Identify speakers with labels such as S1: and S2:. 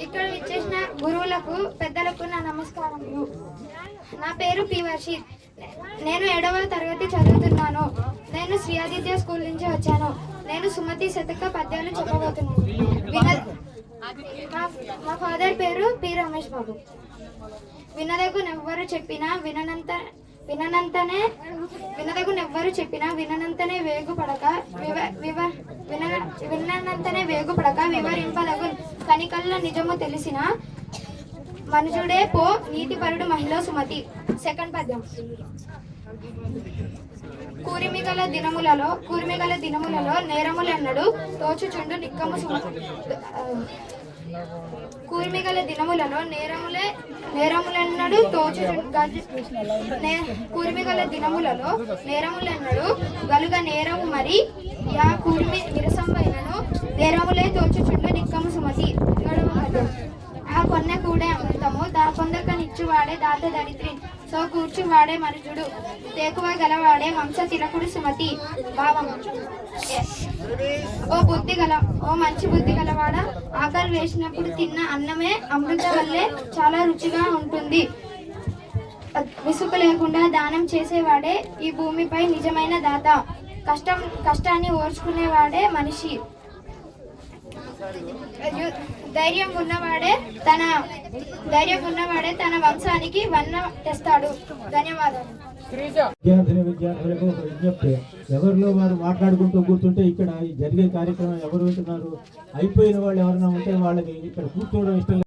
S1: ఇక్కడ విచ్చేసిన గురువులకు పెద్దలకు నా నమస్కారములు. నా పేరు పి వర్షిద్ నేను ఏడవ తరగతి చదువుతున్నాను. నేను శ్రీ ఆదిత్య స్కూల్ నుంచి వచ్చాను. నేను సుమతి శతక పద్యాలు చెప్పబోతున్నాను విన మా- మా ఫాదర్ పేరు పి రమేష్ బాబు. వినదగునెవ్వరు చెప్పినా విననంత విననంతనే వినదగునెవ్వరు చెప్పినా విననంతనే వేగుపడక వివ వివ విననంతనే వివరింపదగు కనికల్ల నిజము తెలిసిన మనుజుడే పో నీతిపరుడు మహిళ సుమతి. సెకండ్ పద్యం. కూరిమిగల దినములలో కూరిమిగల దినములలో నేరములెన్నడు తోచుచుండు నిక్కము సుమతి కూర్మిగల దినములలో నేరములే నేరములెన్నడు తోచు కూర్మిగల దినములలో నేరములన్నడు గలుగ నేరము మరి యా కూర్మి నేరములే తోచుచుండు నిక్కము సుమతి. ఆ కొన్న కూడే అమృతము. దా కొందక నిచ్చువాడే దాత దరిద్రి సో కూర్చువాడే మనుజుడు తేకువ గలవాడే వంశ తిలకుడు సుమతి. భావం ఓ బుద్ధి గల ఓ మంచి బుద్ధి గలవాడ ఆకలి వేసినప్పుడు తిన్న అన్నమే అమృత వల్లే చాలా రుచిగా ఉంటుంది. విసుగు లేకుండా దానం చేసేవాడే ఈ భూమిపై నిజమైన దాత. కష్టం కష్టాన్ని ఓర్చుకునేవాడే మనిషి. ధైర్యం ఉన్నవాడే తన ధైర్యం ఉన్నవాడే తన వంశానికి వన్న తెస్తాడు. ధన్యవాదాలు.
S2: విద్యార్థిని విద్యార్థులకు ఒక విజ్ఞప్తి. ఎవరిలో వారు మాట్లాడుకుంటూ కూర్చుంటే ఇక్కడ ఈ జరిగే కార్యక్రమం ఎవరు వింటున్నారు? అయిపోయిన వాళ్ళు ఎవరైనా ఉంటే వాళ్ళకి ఇక్కడ కూర్చోవడం ఇష్టం.